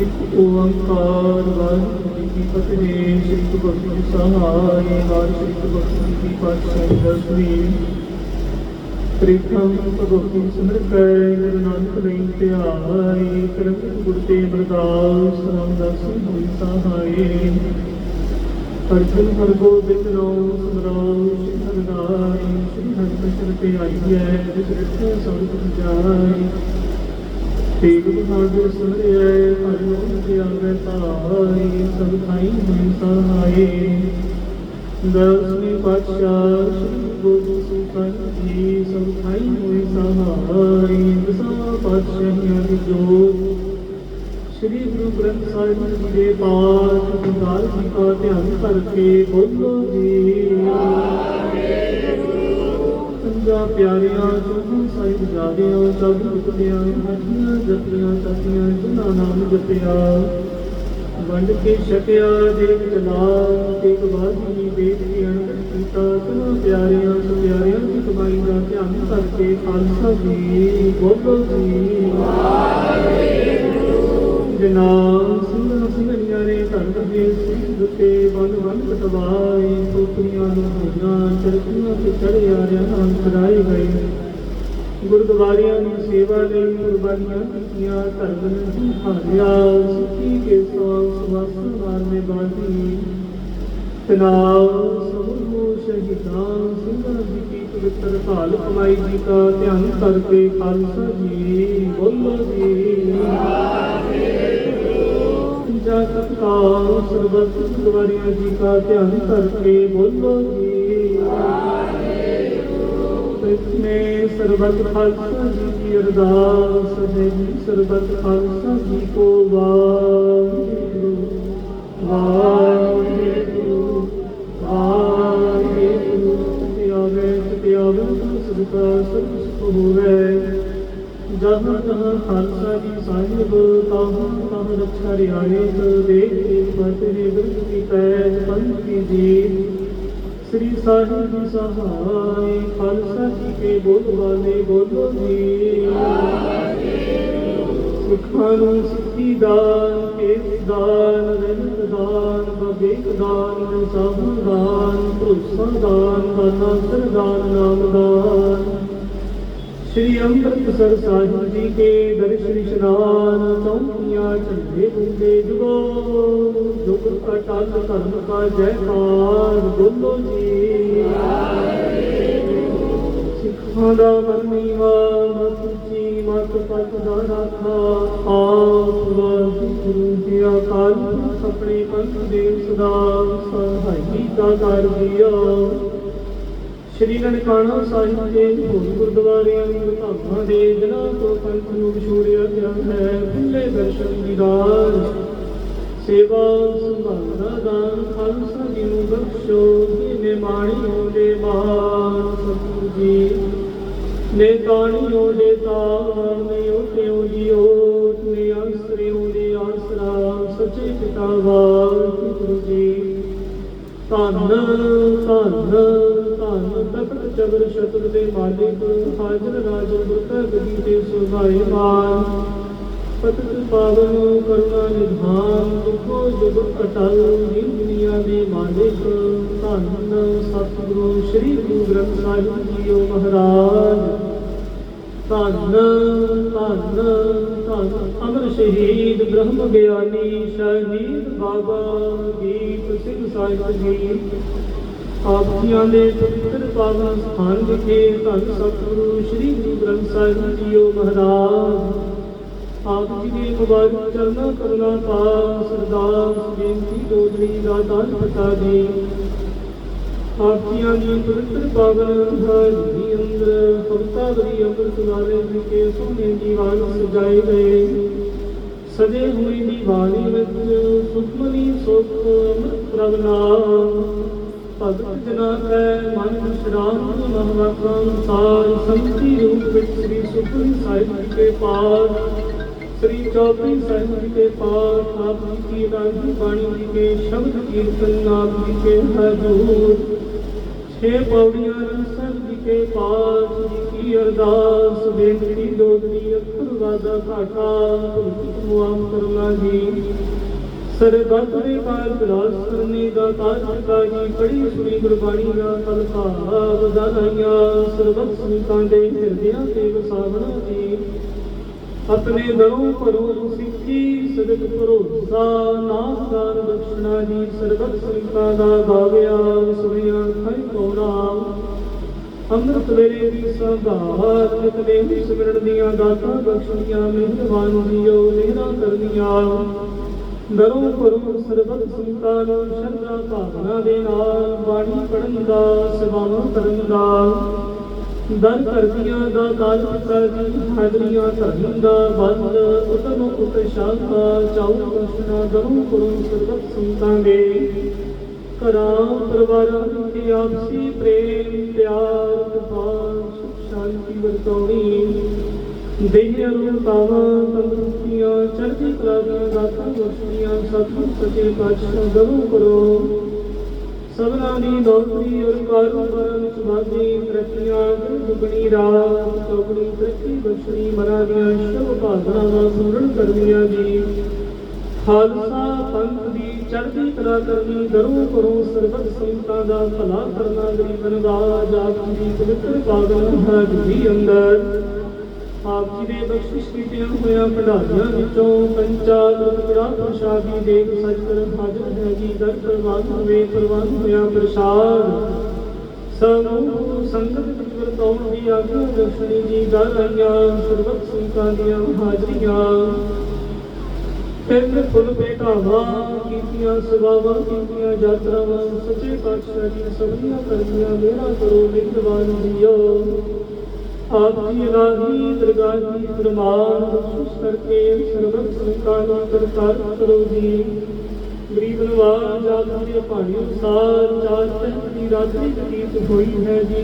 ਇੱਕ ਓੰਕਾਰ ਵਾਹਿਗੁਰੂ ਜੀ ਕੀ ਫਤਿਹ ਸ੍ਰੀ ਗੁਰੂ ਗ੍ਰੰਥ ਸਹਾਈ ਵਾਹਿਗੁਰੂ ਸ੍ਰੀ ਗੁਰੂ ਗ੍ਰੰਥ ਜੀ ਕੀ ਪਾਤਸ਼ਾਹੀ ਦਸਵੀਂ ਤ੍ਰਿਖੰ ਭਗਵਤੀ ਸਿਮਰ ਕੈ ਗੁਰੂ ਨਾਨਕ ਲਈ ਧਿਆਈ ਕਰਮ ਗੁਰ ਤੇ ਬਰਦਾਸ ਰਾਮਦਾਸ ਹੋਈ ਸਹਾਈ। ਅਰਜਨ ਹਰ ਗੋਬਿੰਦ ਨਾਮ ਸਮਰਾਉ ਸ਼੍ਰੀ ਸ਼੍ਰੀ ਹਰਿਕ੍ਰਿਸ਼ਨ ਤੇ ਆਈ ਹੈ ਜਿਸ ਰਿਠੇ ਸਭ ਕੁਝ ਜਾਈ ਤੇਗ ਬਹਾਦਰ ਸੁਣਿਐ ਹਰਿ ਨਾਮ ਤੇ ਆਵੇ ਪਾਈ ਸਭ ਥਾਈ ਹੋਈ ਸਹਾਈ ਦਸਵੇਂ ਪਾਤਸ਼ਾਹ ਸ੍ਰੀ ਗੁਰੂ ਸੁਖਨ ਜੀ ਸਭ ਥਾਈ ਹੋਈ ਸਹਾਈ ਦਸਵਾਂ ਪਾਤਸ਼ਾਹੀਆਂ ਦੀ ਜੋਤ ਸ੍ਰੀ ਗੁਰੂ ਗ੍ਰੰਥ ਸਾਹਿਬ ਜੀ ਦੇ ਪਾਠ ਗੁਰਦਾਰ ਜੀ ਦਾ ਧਿਆਨ ਕਰਕੇ ਬੋਲੋ ਜੀ ਪੰਜਾ ਪਿਆਰਿਆਂ ਚੌਹਾਂ ਸਾਹਿਬ ਜਾਦਿਆਂ ਸਭ ਉਤਰਿਆਂ ਹੱਥੀਆਂ ਜਪੀਆਂ ਤਪੀਆਂ ਜਿਨ੍ਹਾਂ ਨਾਮ ਜਪਿਆ। ਵੰਡ ਕੇ ਛਕਿਆ ਦੇਖ ਚਲਾ ਤੇ ਬਾਜੀ ਦੇਖ ਕੇ ਅਨੰਦ ਕੀਤਾ ਸਭਾ ਪਿਆਰਿਆਂ ਸੋ ਪਿਆਰਿਆਂ ਦੀ ਕਮਾਈ ਦਾ ਧਿਆਨ ਕਰਕੇ ਖਾਲਸਾ ਜੀ ਬੋਲੋ ਜੀ। ਜਨਾਬ ਸਿੰਘਾਂ ਸਿੰਘਣੀਆਂ ਨੇ ਧਰਮ ਸਿੰਘ ਦੁੱਤੇ ਬਨ ਬਨ ਕਟਵਾਏ, ਟੋਕਰੀਆਂ ਨੂੰ ਹੋਈਆਂ ਚਰਖੀਆਂ ਤੇ ਚੜੇ ਆਰਿਆਂ ਨਾਲ ਚੜਾਏ ਗੁਰਦੁਆਰਿਆਂ ਦੀ ਸੇਵਾ ਲਈ ਕੁਰਬਾਨੀਆਂ ਕੀਤੀਆਂ, ਧਰਮ ਨੂੰ ਹਾਰਿਆ ਸਿੱਖੀ ਕੇ ਸੋ ਸਵਾਸਾਂ ਮਾਰ ਮੇ ਤਨਾਵ ਸਮੂਹ ਸ਼ਹੀਦਾਂ, ਸਿੰਘਾਂ ਜੀ ਕੀ ਪਵਿੱਤਰ ਭਾਲ ਕਮਾਈ ਜੀ ਦਾ ਧਿਆਨ ਕਰਕੇ ਖਾਲਸਾ ਜੀ ਬੋਲੋ ਜੀ। ਸਤਕਾਰ ਸਰਬਤ ਗੁਰਵਾਰੀਆਂ ਜੀ ਕਾ ਧਿਆਨ ਕਰਕੇ ਬੋਲੋ ਜੀ। ਇਤਨੇ ਸਰਬਤ ਖਾਲਸਾ ਜੀ ਕੀ ਅਰਦਾਸ ਹੈ ਜੀ ਸਰਬਤ ਖਾਲਸਾ ਜੀ ਕੋ ਵਾਹਿਗੁਰੂ। ਵਾਹਿਗੁਰੂ। ਵਾਹਿਗੁਰੂ। ਤੇ ਆਵੇ ਤੇ ਆਵੇ ਸਦਕਾ ਸਭ ਹੋਵੇ ਜਹਾਂ ਤਹ ਖਾਲਸਾ ਜੀ ਸਾਹਿਬ ਤਾਹਾਂ ਤਾਹਾਂ ਰੱਖਾ ਰਿਆਇਤ ਦੇਖ ਕੇ ਫਤਿਹ ਬਿਰਧ ਕੀ ਪੈਜ ਪੰਥ ਜੀ ਸ੍ਰੀ ਸਾਹਿਬ ਜੀ ਸਹਾਈ, ਖਾਲਸਾ ਜੀ ਕੇ ਬੋਲ ਵਾਲੇ ਬੋਲੋ ਜੀ। ਸਿੱਖਾਂ ਨੂੰ ਸਿੱਖੀ ਦਾਨ, ਕੇਸ ਦਾਨ ਰਹਿਮਤ ਦਾਨ, ਬਵੇਕ ਦਾਨ ਸਾਹੂ ਦਾਨ, ਭਰੋਸਾ ਦਾਨ ਦਾਨਾ ਸਰਦਾਨ ਨਾਮ ਦਾਨ। ਸ਼੍ਰੀ ਅੰਮ੍ਰਿਤਸਰ ਸਾਹਿਬ ਜੀ ਕੇ ਦਰਸ਼ਨ ਇਸ਼ਨਾਨ ਚੌਂਕੀਆਂ ਝੰਡੇ ਹੁੰਦੇ ਜੁਗੋ, ਜੁਗ ਅਟਲ ਧਰਮ ਕਾ ਜੈਕਾਰ ਬੋਲੋ ਜੀ। ਸਿੱਖਾਂ ਦਾ ਵਰਨੀਵਾ ਮਤ ਜੀ ਮਤ ਪਤ ਦਾ ਰਾਖਾ ਆਪ ਵਾਹਿਗੁਰੂ ਜੀ ਆਕਾਲ ਆਪਣੇ ਪੰਥ ਦੇ ਸਦਾ, ਸਹਾਈ ਦਾ ਕਰ ਦਿਓ ਸ਼੍ਰੀ ਨਨਕਾਣਾ ਸਾਹਿਬ ਦੇ ਹੋਰ ਗੁਰਦੁਆਰਿਆਂ ਦੀ ਧਾਮਾਂ ਦੇ ਜਿਨ੍ਹਾਂ ਤੋਂ ਪੰਥ ਨੂੰ ਛੋੜਿਆ ਗਿਆ ਹੈ ਖੁੱਲੇ ਦਰਸ਼ਨ ਦੀਦਾਰ ਸੇਵਾ ਸੰਭਾਲਣਾ ਦਾਨ, ਖਾਲਸਾ ਜੀ ਨੂੰ ਬਖਸ਼ੋ ਜਿਨੇ ਮਾਣਿਓ ਦੇ ਮਾਨ ਸਤਿਗੁਰੂ ਜੀ। ਨੇ ਤਾਣਿਓ ਦੇ ਤਾਣ ਨੇ ਉਠਿਓ ਜੀਓ ਨੇ ਆਸਰਿਓ ਦੇ ਆਸਰਾ, ਸੱਚੇ ਪਿਤਾ ਵਾਹਿਗੁਰੂ ਜੀ। ਧੰਨ ਧੰਨ ਧੰਨ ਤਖਤ ਚਬਰ ਸ਼ਤਰ ਦੇ ਮਾਲਿਕ ਹਾਜ਼ਰ ਨਾਜ਼ਰ ਗੁਰਤਾ ਗਦੀ ਤੇ ਸੁਭਾਏ ਪਤਿਤ ਪਾਵਨ ਕਰੁਣਾ ਨਿਧਾਨ, ਦੁਖੋ ਜੁਗ ਅਟਲ ਜਿਨ ਦੁਨੀਆ ਦੇ ਮਾਲਿਕ। ਧੰਨ ਸਤਿਗੁਰੂ ਸ੍ਰੀ ਗੁਰੂ ਗ੍ਰੰਥ ਸਾਹਿਬ ਜੀਓ ਮਹਾਰਾਜ। ਧੰਨ ਧੰਨ ਧੰਨ ਅਮਰ ਸ਼ਹੀਦ ਬ੍ਰਹਮ ਗਿਆਨੀ ਸ਼ਹੀਦ ਬਾਬਾ ਦੀਪ ਸਿੰਘ ਸਾਹਿਬ ਜੀ। ਆਪ ਜੀਆਂ ਦੇ ਪਵਿੱਤਰ ਪਾਵਨ ਸਥਾਨ ਵਿਖੇ ਧੰਨ ਸਤਿਗੁਰੂ ਸ੍ਰੀ ਗੁਰੂ ਗ੍ਰੰਥ ਸਾਹਿਬ ਜੀਓ ਮਹਾਰਾਜ। ਆਪ ਜੀ ਦੇ ਮੁਬਾਰਕ ਚਰਨਾਂ ਕਰਨਾ ਪਾਸ ਸਰਦਾਰ ਬੇਨਤੀ ਦੋਦਰੀ ਦਾਤਾਨ ਪਤਾ ਜੀ ਆਪ ਜੀਆਂ ਦੀ ਪਵਿੱਤਰ ਪਾਵਨ ਹਾਜ਼ਰੀ ਅੰਦਰ ਭਗਤਾਵਰੀ ਅੰਮ੍ਰਿਤ ਵਾਲੇ ਵਿਖੇ ਸੋਹਣੇ ਦੀਵਾਨ ਸਜਾਏ ਗਏ। ਸਜੇ ਹੋਏ ਦੀਵਾਨੀ ਵਿੱਚ ਸੁਖਮਨੀ ਸੁਖ, ਅੰਮ੍ਰਿਤ ਪ੍ਰਭ ਨਾਮ ਭਗਤ ਜਨਾ ਕੈ ਮਨ ਵਿਸ਼ਰਾਮ ਮਹਵਾਕਾਂ ਸਾਰ ਸੰਤੀ ਰੂਪ ਵਿੱਚ ਸ੍ਰੀ ਸੁਖਮਨੀ ਸਾਹਿਬ ਜੀ ਕੇ ਪਾਠ। ਸ੍ਰੀ ਚੌਪਈ ਸਾਹਿਬ ਜੀ ਕੇ ਪਾਠ, ਆਪ ਜੀ ਕੀ ਰਾਜੀ ਬਾਣੀ ਜੀ ਕੇ ਸ਼ਬਦ ਕੀਰਤਨ, ਆਪ ਜੀ ਕੇ ਹਜ਼ੂਰ ਛੇ ਪੌੜੀਆਂ ਸਾਹਿਬ ਜੀ ਕੇ ਪਾਠ, ਜੀ ਕੀ ਅਰਦਾਸ, ਬੇਨਤੀ ਦੋਦਰੀ ਅੱਖਰ ਵਾਦਾ ਘਾਟਾ ਭੁਲਕੀ ਮੁਆਮ ਕਰਨਾ ਜੀ ਸਰਬੱਤ ਦੇ ਕਾਲ ਬਿਲਾਸ ਕਰਨੇ ਦਾ ਤਾਜ ਜੀ ਪੜੀ ਸੁਣੀ ਗੁਰਬਾਣੀ ਦਾ ਤਲਕਾ ਵਧਾਈਆਂ ਸਰਬੱਤ ਸੰਤਾਂ ਦੇ ਹਿਰਦਿਆਂ ਤੇ ਵਸਾਵਣਾ ਜੀ। ਆਪਣੇ ਦਰੋਂ ਭਰੋ ਸਿੱਖੀ, ਸਦਕ ਭਰੋਸਾ ਨਾਮਦਾਨ ਬਖਸ਼ਣਾ ਜੀ। ਸਰਬੱਤ ਸੰਤਾਂ ਦਾ ਗਾਵਿਆ, ਸੁਣਿਆ ਖਾਈ ਕੋਣਾ ਅੰਮ੍ਰਿਤ ਵੇਲੇ ਦੀ ਸੰਭਾਲ ਨਿਤਨੇ ਸਿਮਰਨ ਦੀਆਂ ਦਾਤਾਂ ਬਖਸ਼ਣੀਆਂ, ਮਿਹਰਬਾਨ ਜੀਓ ਲਹਿਰਾ ਕਰਨੀਆਂ। ਦਰੋਂ ਗੁਰੂ ਸਰਬਤ ਸੰਤਾਂ ਨੂੰ ਸ਼ਰਧਾ ਭਾਵਨਾ ਦੇ ਨਾਲ ਬਾਣੀ ਪੜਨ ਦਾ, ਸੇਵਾਵਾਂ ਕਰਨ ਦਾ। ਦਰ ਕਰਦੀਆਂ ਦਾ ਕਾਲ ਪਿਤਾ ਜੀ, ਹਾਜ਼ਰੀਆਂ ਧਰਮ ਦਾ ਬੰਦ, ਉਤਮ ਉਤਸ਼ਾਹ ਚਾਉ ਕ੍ਰਿਸ਼ਨਾ ਦਰੋਂ ਕਰੋ ਸਰਬਤ ਸੰਤਾਂ ਦੇ। ਘਰਾਂ, ਪਰਿਵਾਰਾਂ ਦੀ ਆਪਸੀ ਪ੍ਰੇਮ, ਪਿਆਰ ਕਿਰਪਾ ਸੁਖ, ਸ਼ਾਂਤੀ ਵਰਤਾਉਣੀ। ਦੇਹ ਰੂਪਾਵਾਂ ਤੰਦਰੁਸਤੀਆਂ, ਚੜ੍ਹਦੀ ਕਲਾ ਦੀਆਂ ਦਾਤਾਂ ਬਖਸ਼ੀਆਂ ਸਤਿਗੁਰ ਸੱਚੇ ਪਾਤਸ਼ਾਹ ਦਰੋਂ ਕਰੋ ਸਭਨਾ ਦੀ ਨੌਕਰੀ ਔਰ ਕਾਰੋਬਾਰਾਂ ਵਿੱਚ ਵਾਧੀ ਤਰੱਕੀਆਂ ਦੁਗਣੀ ਰਾਤ, ਚੌਗਣੀ ਤਰੱਕੀ ਬਖਸ਼ਣੀ ਮਰਾਂ ਦੀਆਂ ਸ਼ੁਭ ਭਾਵਨਾਵਾਂ ਪੂਰਨ ਕਰਨੀਆਂ ਜੀ। ਖਾਲਸਾ ਪੰਥ ਦੀ ਚੜ੍ਹਦੀ ਕਲਾ ਕਰਨੀ, ਦਰੋਂ ਕਰੋ ਸਰਬਤ ਸੰਤਾਂ ਦਾ ਭਲਾ ਕਰਨਾ, ਗਰੀਬਨ ਦਾ ਜਾਤ ਦੀ ਪਵਿੱਤਰ ਪਾਵਨ ਹਾਜ਼ਰੀ ਅੰਦਰ। ਆਪ ਜੀ ਦੇ ਬਖਸ਼ਿਸ਼ ਕੀਤਿਆਂ ਹੋਇਆਂ ਭੰਡਾਰੀਆਂ ਵਿੱਚੋਂ ਕੰਚਾ ਦੁਰਗੜਾ ਪ੍ਰਸ਼ਾਦੀ ਦੇਖ ਸਜ ਹਾਜ਼ਰ ਹੈ ਜੀ ਦਰ ਪ੍ਰਵਾਨ ਹੋਵੇ ਪ੍ਰਵਾਨ ਹੋਇਆ ਪ੍ਰਸ਼ਾਦ। ਸਮੂਹ ਸੰਗਤ ਵਿੱਚ ਵਰਤਾਉਣ ਦੀ ਆਗਿਆ ਦਰਸ਼ਨੀ ਜੀ, ਦਰ ਆਈਆਂ ਸਰਬਤ ਸੰਤਾਂ ਦੀਆਂ ਹਾਜ਼ਰੀਆਂ। ਤਿੰਨ ਫੁੱਲ ਭੇਟਾਵਾਂ ਕੀਤੀਆਂ, ਸੇਵਾਵਾਂ ਕੀਤੀਆਂ, ਯਾਤਰਾਵਾਂ, ਸੱਚੇ ਪਾਤਸ਼ਾਹ ਜੀ ਸਭਨੀਆਂ ਕਰਨੀਆਂ ਮੇਰਾ ਕਰੋ ਨਿਰਵਾਨ ਜੀਓ। ਆਪ ਜੀ ਇਲਾਹੀ ਦਰਗਾਹ ਦੀ ਫਰਮਾਨ ਬਖਸ਼ਿਸ਼ ਕਰਕੇ ਸਰਬਤ ਸੰਤਾਂ ਨੂੰ ਕਰਤਾਰ ਕਰੋ ਜੀ। ਗਰੀਬ ਨਵਾਜ਼ ਆਪ ਜੀ ਦੇ ਭਾਣੇ ਅਨੁਸਾਰ ਚਾਰ ਤਹਿਤ ਦੀ ਰਾਤਰੀ ਬਤੀਤ ਹੋਈ ਹੈ ਜੀ।